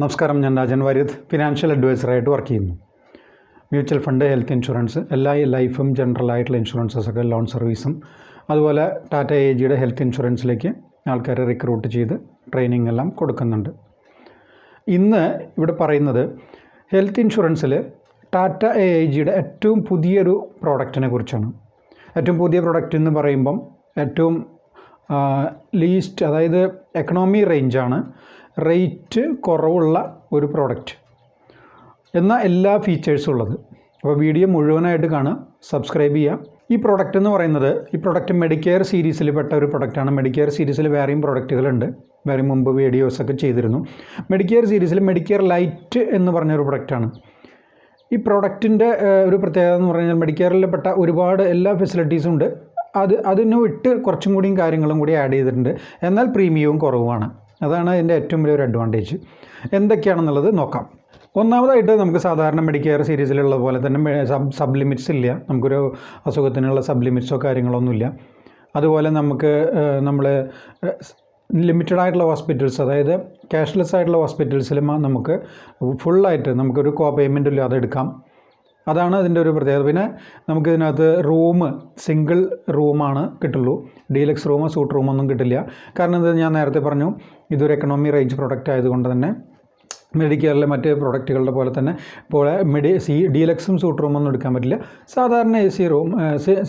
നമസ്കാരം ഞാൻ രാജൻ വാര്യത്ത് ഫിനാൻഷ്യൽ അഡ്വൈസറായിട്ട് വർക്ക് ചെയ്യുന്നു. മ്യൂച്വൽ ഫണ്ട് ഹെൽത്ത് ഇൻഷുറൻസ് എല്ലാ ലൈഫും ജനറൽ ആയിട്ടുള്ള ഇൻഷുറൻസസൊക്കെ ലോൺ സർവീസും അതുപോലെ ടാറ്റ എ ജിയുടെ ഹെൽത്ത് ഇൻഷുറൻസിലേക്ക് ആൾക്കാരെ റിക്രൂട്ട് ചെയ്ത് ട്രെയിനിങ് എല്ലാം കൊടുക്കുന്നുണ്ട്. ഇന്ന് ഇവിടെ പറയുന്നത് ഹെൽത്ത് ഇൻഷുറൻസിൽ ടാറ്റ എ ഐ ജിയുടെ ഏറ്റവും പുതിയൊരു പ്രോഡക്റ്റിനെ കുറിച്ചാണ്. ഏറ്റവും പുതിയ പ്രോഡക്റ്റ് എന്ന് പറയുമ്പം ഏറ്റവും ലീസ്റ്റ് അതായത് എക്കണോമി റേഞ്ചാണ് റേറ്റ് കുറവുള്ള ഒരു പ്രോഡക്റ്റ് എന്ന എല്ലാ ഫീച്ചേഴ്സും ഉള്ളത്. അപ്പോൾ വീഡിയോ മുഴുവനായിട്ട് കാണുക സബ്സ്ക്രൈബ് ചെയ്യുക. ഈ പ്രോഡക്റ്റ് എന്ന് പറയുന്നത് ഈ പ്രോഡക്റ്റ് മെഡിക്കെയർ സീരീസിൽ പെട്ട ഒരു പ്രൊഡക്റ്റാണ് മെഡിക്കെയർ സീരീസിൽ വേറെയും പ്രോഡക്റ്റുകളുണ്ട് വേറെ മുമ്പ് വീഡിയോസൊക്കെ ചെയ്തിരുന്നു. മെഡിക്കെയർ സീരീസിൽ മെഡിക്കെയർ ലൈറ്റ് എന്ന് പറഞ്ഞൊരു പ്രൊഡക്റ്റാണ് ഈ പ്രോഡക്റ്റിന്റെ ഒരു പ്രത്യേകത എന്ന് പറഞ്ഞാൽ മെഡിക്കെയറിൽ പെട്ട ഒരുപാട് എല്ലാ ഫെസിലിറ്റീസും ഉണ്ട്. അത് അതിന് വിട്ട് കുറച്ചും കൂടിയും കാര്യങ്ങളും കൂടി ആഡ് ചെയ്തിട്ടുണ്ട്. എന്നാൽ പ്രീമിയവും കുറവുമാണ്. അതാണ് അതിന്റെ ഏറ്റവും വലിയൊരു അഡ്വാന്റേജ് എന്തൊക്കെയാണെന്നുള്ളത് നോക്കാം. ഒന്നാമതായിട്ട് നമുക്ക് സാധാരണ മെഡിക്കെയർ സീരീസിലുള്ള പോലെ തന്നെ സബ് സബ് ലിമിറ്റ്സ് ഇല്ല. നമുക്കൊരു അസുഖത്തിനുള്ള സബ് ലിമിറ്റ്സോ കാര്യങ്ങളൊന്നുമില്ല. അതുപോലെ നമുക്ക് നമ്മൾ ലിമിറ്റഡ് ആയിട്ടുള്ള ഹോസ്പിറ്റൽസ് അതായത് ക്യാഷ്ലെസ് ആയിട്ടുള്ള ഹോസ്പിറ്റൽസിലും നമുക്ക് ഫുള്ളായിട്ട് നമുക്കൊരു കോ പേയ്മെന്റ് ഇല്ലാതെ എടുക്കാം. അതാണ് അതിന്റെ ഒരു പ്രത്യേകത. പിന്നെ നമുക്ക് ഇതിനകത്ത് റൂം സിംഗിൾ റൂമാണ് കിട്ടുള്ളൂ. ഡീലക്സ് റൂം സൂട്ട് റൂമൊന്നും കിട്ടില്ല. കാരണം ഇത് ഞാൻ നേരത്തെ പറഞ്ഞു ഇതൊരു എക്കണോമി റേഞ്ച് പ്രൊഡക്റ്റ് ആയതുകൊണ്ട് തന്നെ മെഡിക്കെയറിലെ മറ്റ് പ്രൊഡക്റ്റുകളുടെ പോലെ തന്നെ ഇപ്പോൾ മെഡി സി ഡീലക്സും സൂട്ട് റൂമൊന്നും എടുക്കാൻ പറ്റില്ല. സാധാരണ എ സി റൂം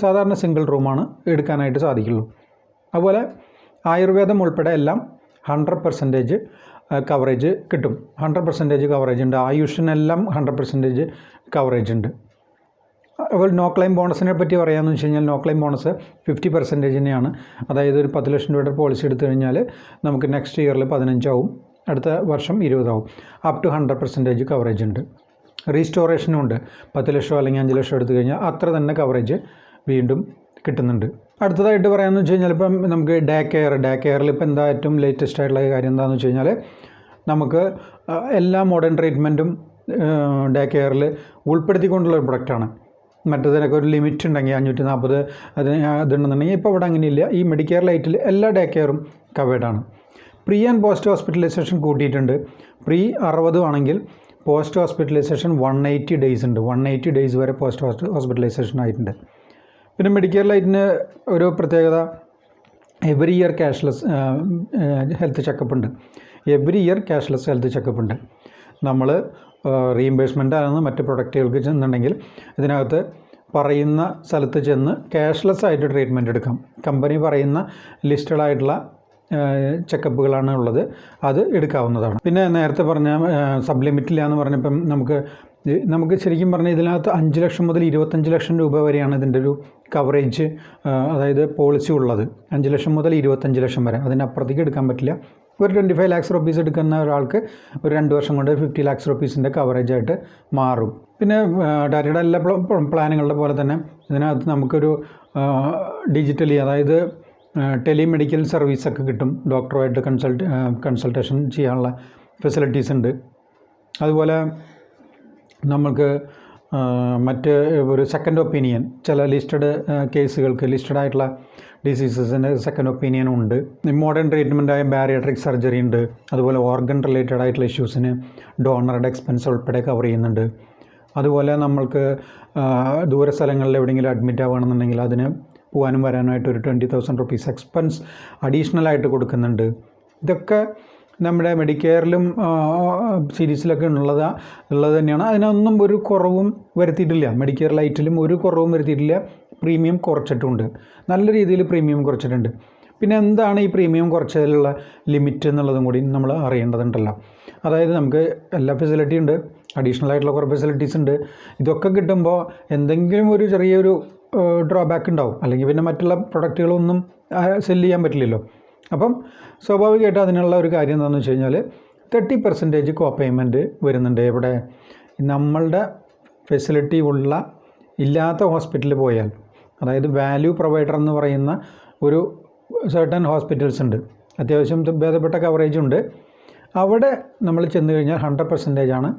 സാധാരണ സിംഗിൾ റൂമാണ് എടുക്കാനായിട്ട് സാധിക്കുള്ളൂ. അതുപോലെ ആയുർവേദം ഉൾപ്പെടെ എല്ലാം ഹൺഡ്രഡ് പെർസെന്റേജ് കവറേജ് കിട്ടും. ഹൺഡ്രഡ് പെർസെന്റേജ് കവറേജ് ഉണ്ട്. ആയുഷിനെല്ലാം ഹൺഡ്രഡ് പെർസെന്റേജ് കവറേജ് ഉണ്ട്. അതുപോലെ നോ ക്ലെയിം ബോണസിനെ പറ്റി പറയാമെന്ന് വെച്ച് കഴിഞ്ഞാൽ നോ ക്ലെയിം ബോണസ് ഫിഫ്റ്റി പെർസെന്റേജിനെയാണ് അതായത് ഒരു പത്ത് ലക്ഷം രൂപയുടെ പോളിസി എടുത്തു കഴിഞ്ഞാൽ നമുക്ക് നെക്സ്റ്റ് ഇയറിൽ പതിനഞ്ചാവും അടുത്ത വർഷം ഇരുപതാവും. Up to hundred percentage coverage ഉണ്ട്. റീസ്റ്റോറേഷനും ഉണ്ട്. പത്ത് ലക്ഷം അല്ലെങ്കിൽ അഞ്ച് ലക്ഷം എടുത്തു കഴിഞ്ഞാൽ അത്ര തന്നെ കവറേജ് വീണ്ടും കിട്ടുന്നുണ്ട്. അടുത്തതായിട്ട് പറയാമെന്ന് വെച്ച് കഴിഞ്ഞാൽ ഇപ്പം നമുക്ക് ഡേ കെയർ ഡേ കെയറിൽ ഇപ്പം എന്താ ഏറ്റവും ലേറ്റസ്റ്റ് ആയിട്ടുള്ള കാര്യം എന്താണെന്ന് വെച്ച് കഴിഞ്ഞാൽ നമുക്ക് എല്ലാ മോഡേൺ ട്രീറ്റ്മെന്റും ഡേ കെയറിൽ ഉൾപ്പെടുത്തിക്കൊണ്ടുള്ള ഒരു പ്രൊഡക്റ്റാണ് മറ്റേതിനൊക്കെ ഒരു ലിമിറ്റ് ഉണ്ടെങ്കിൽ അഞ്ഞൂറ്റി നാൽപ്പത് അതിന് ഇതുണ്ടെന്നുണ്ടെങ്കിൽ ഇപ്പോൾ ഇവിടെ അങ്ങനെയില്ല. ഈ മെഡിക്കെയർ ലൈറ്റിൽ എല്ലാ ഡേ കെയറും കവേഡാണ് പ്രീ ആൻഡ് പോസ്റ്റ് ഹോസ്പിറ്റലൈസേഷൻ കൂട്ടിയിട്ടുണ്ട്. പ്രീ അറുപതും ആണെങ്കിൽ post hospitalization one eighty days ഉണ്ട്. വൺ എയ്റ്റി ഡേയ്സ് വരെ പോസ്റ്റ് ഹോസ്പിറ്റലൈസേഷൻ ആയിട്ടുണ്ട്. പിന്നെ മെഡിക്കെയർ ലൈറ്റിന് ഒരു പ്രത്യേകത every year cashless health checkup ഉണ്ട്. Every year cashless health checkup ഉണ്ട്. നമ്മൾ റീഇംബേഴ്സ്മെന്റ് ആണെന്ന് മറ്റ് പ്രൊഡക്റ്റുകൾക്ക് ചെന്നുണ്ടെങ്കിൽ ഇതിനകത്ത് പറയുന്ന സ്ഥലത്ത് ചെന്ന് ക്യാഷ്ലെസ് ആയിട്ട് ട്രീറ്റ്മെന്റ് എടുക്കാം. കമ്പനി പറയുന്ന ലിസ്റ്റഡ് ആയിട്ടുള്ള ചെക്കപ്പുകളാണ് ഉള്ളത്. അത് എടുക്കാവുന്നതാണ്. പിന്നെ നേരത്തെ പറഞ്ഞ സബ് ലിമിറ്റില്ല എന്ന് പറഞ്ഞപ്പം നമുക്ക് നമുക്ക് ശരിക്കും പറഞ്ഞാൽ ഇതിനകത്ത് അഞ്ച് ലക്ഷം മുതൽ ഇരുപത്തഞ്ച് ലക്ഷം രൂപ വരെയാണ് ഇതിന്റെ ഒരു കവറേജ് അതായത് പോളിസി ഉള്ളത്. അഞ്ച് ലക്ഷം മുതൽ ഇരുപത്തഞ്ച് ലക്ഷം വരെ. അതിനപ്പുറത്തേക്ക് എടുക്കാൻ പറ്റില്ല. ഒരു ട്വന്റി ഫൈവ് ലാക്സ് റുപ്പീസ് എടുക്കുന്ന ഒരാൾക്ക് ഒരു രണ്ട് വർഷം കൊണ്ട് ഫിഫ്റ്റി ലാക്സ് റുപ്പീസിന്റെ കവറേജ് ആയിട്ട് മാറും. പിന്നെ ഡാറ്റയുടെ എല്ലാ പ്ല- പ്ലാനുകളുടെ പോലെ തന്നെ ഇതിനകത്ത് നമുക്കൊരു ഡിജിറ്റലി അതായത് ടെലിമെഡിക്കൽ സർവീസൊക്കെ കിട്ടും. ഡോക്ടറുമായിട്ട് കൺസൾട്ട് കൺസൾട്ടേഷൻ ചെയ്യാനുള്ള ഫെസിലിറ്റീസ് ഉണ്ട്. അതുപോലെ നമുക്ക് ആ, മറ്റ് ഒരു സെക്കൻഡ് ഒപ്പീനിയൻ ചില ലിസ്റ്റഡ് കേസുകൾക്ക് ലിസ്റ്റഡ് ആയിട്ടുള്ള ഡിസീസസിന് സെക്കൻഡ് ഒപ്പീനിയൻ ഉണ്ട്. മോഡേൺ ട്രീറ്റ്മെന്റായ ബാരിയാട്രിക് സർജറി ഉണ്ട്. അതുപോലെ ഓർഗൻ റിലേറ്റഡ് ആയിട്ടുള്ള ഇഷ്യൂസിന് ഡോണറുടെ എക്സ്പെൻസ് ഉൾപ്പെടെ കവർ ചെയ്യുന്നുണ്ട്. അതുപോലെ നമ്മൾക്ക് ദൂര സ്ഥലങ്ങളിൽ എവിടെയെങ്കിലും അഡ്മിറ്റ് ആവുകയാണെന്നുണ്ടെങ്കിൽ അതിന് പോകാനും വരാനായിട്ട് ഒരു ട്വന്റി തൗസൻഡ് റുപ്പീസ് എക്സ്പെൻസ് അഡീഷണലായിട്ട് കൊടുക്കുന്നുണ്ട്. ഇതൊക്കെ നമ്മുടെ മെഡിക്കെയറിലും സീരീസിലൊക്കെ ഉള്ളത് ഉള്ളത് തന്നെയാണ്. അതിനൊന്നും ഒരു കുറവും വരുത്തിയിട്ടില്ല. മെഡിക്കെയർ ലൈറ്റിലും ഒരു കുറവും വരുത്തിയിട്ടില്ല. പ്രീമിയം കുറച്ചിട്ടുണ്ട്. നല്ല രീതിയിൽ പ്രീമിയം കുറച്ചിട്ടുണ്ട്. പിന്നെ എന്താണ് ഈ പ്രീമിയം കുറച്ചതിലുള്ള ലിമിറ്റ് എന്നുള്ളതും കൂടി നമ്മൾ അറിയേണ്ടതുണ്ടല്ലോ. അതായത് നമുക്ക് എല്ലാ ഫെസിലിറ്റി ഉണ്ട്. അഡീഷണൽ ആയിട്ടുള്ള കുറേ ഫെസിലിറ്റീസ് ഉണ്ട്. ഇതൊക്കെ കിട്ടുമ്പോൾ എന്തെങ്കിലും ഒരു ചെറിയൊരു ഡ്രോബാക്ക് ഉണ്ടാവും. അല്ലെങ്കിൽ പിന്നെ മറ്റുള്ള പ്രൊഡക്റ്റുകളൊന്നും സെൽ ചെയ്യാൻ പറ്റില്ലല്ലോ. അപ്പം സ്വാഭാവികമായിട്ട് അതിനുള്ള ഒരു കാര്യം എന്താണെന്ന് വെച്ച് കഴിഞ്ഞാൽ തേർട്ടി പെർസെന്റേജ് കോ പേയ്മെന്റ് വരുന്നുണ്ട്. ഇവിടെ നമ്മളുടെ ഫെസിലിറ്റി ഉള്ള ഇല്ലാത്ത ഹോസ്പിറ്റലിൽ പോയാൽ അതായത് വാല്യൂ പ്രൊവൈഡർ എന്ന് പറയുന്ന ഒരു സർട്ടൻ ഹോസ്പിറ്റൽസ് ഉണ്ട്. അത്യാവശ്യം ഭേദപ്പെട്ട കവറേജ് ഉണ്ട്. അവിടെ നമ്മൾ ചെന്ന് കഴിഞ്ഞാൽ ഹൺഡ്രഡ് പെർസെന്റേജ് ആണ്.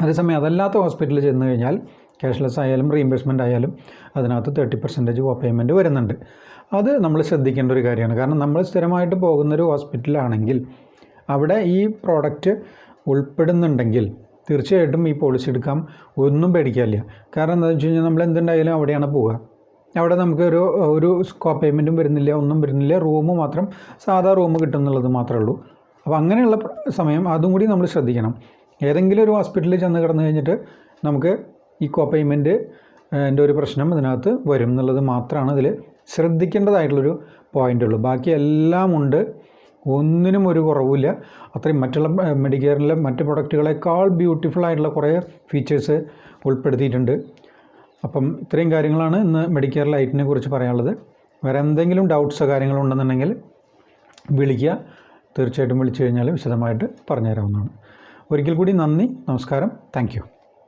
അതേസമയം അതല്ലാത്ത ഹോസ്പിറ്റലിൽ ചെന്ന് കഴിഞ്ഞാൽ ക്യാഷ്ലെസ് ആയാലും റീഇംബേഴ്സ്മെന്റ് ആയാലും അതിനകത്ത് തേർട്ടി പെർസെന്റേജ് കോ പേയ്മെന്റ് വരുന്നുണ്ട്. അത് നമ്മൾ ശ്രദ്ധിക്കേണ്ട ഒരു കാര്യമാണ്. കാരണം നമ്മൾ സ്ഥിരമായിട്ട് പോകുന്നൊരു ഹോസ്പിറ്റലാണെങ്കിൽ അവിടെ ഈ പ്രോഡക്റ്റ് ഉൾപ്പെടുന്നുണ്ടെങ്കിൽ തീർച്ചയായിട്ടും ഈ പോളിസി എടുക്കാം. ഒന്നും പേടിക്കാനില്ല. കാരണം എന്താണെന്ന് വെച്ച് കഴിഞ്ഞാൽ നമ്മൾ എന്തുണ്ടായാലും അവിടെയാണ് പോവുക. അവിടെ നമുക്ക് ഒരു ഒരു സ്കോ പേയ്മെന്റും വരുന്നില്ല ഒന്നും വരുന്നില്ല. റൂം മാത്രം സാധാ റൂം കിട്ടും എന്നുള്ളത് മാത്രമേ ഉള്ളൂ. അപ്പോൾ അങ്ങനെയുള്ള സമയം അതും കൂടി നമ്മൾ ശ്രദ്ധിക്കണം. ഏതെങ്കിലും ഒരു ഹോസ്പിറ്റലിൽ ചെന്ന് കിടന്നു കഴിഞ്ഞിട്ട് നമുക്ക് ഈ കോ പേയ്മെന്റ് എന്റെ ഒരു പ്രശ്നം ഇതിനകത്ത് വരും എന്നുള്ളത് മാത്രമാണ് ഇതിൽ ശ്രദ്ധിക്കേണ്ടതായിട്ടുള്ളൊരു പോയിന്റ് ഉള്ളൂ. ബാക്കി എല്ലാം ഉണ്ട്. ഒന്നിനും ഒരു കുറവില്ല അത്രയും മറ്റുള്ള മെഡിക്കെയറിലെ മറ്റ് പ്രൊഡക്റ്റുകളെക്കാൾ ബ്യൂട്ടിഫുൾ ആയിട്ടുള്ള കുറേ ഫീച്ചേഴ്സ് ഉൾപ്പെടുത്തിയിട്ടുണ്ട്. അപ്പം ഇത്രയും കാര്യങ്ങളാണ് ഇന്ന് മെഡിക്കെയർ ലൈറ്റിനെ കുറിച്ച് പറയാനുള്ളത്. വേറെ എന്തെങ്കിലും ഡൗട്ട്സോ കാര്യങ്ങളോ ഉണ്ടെന്നുണ്ടെങ്കിൽ വിളിക്കുക. തീർച്ചയായിട്ടും വിളിച്ചു കഴിഞ്ഞാൽ വിശദമായിട്ട് പറഞ്ഞു തരാവുന്നതാണ് ഒരിക്കൽ കൂടി നന്ദി നമസ്കാരം. താങ്ക്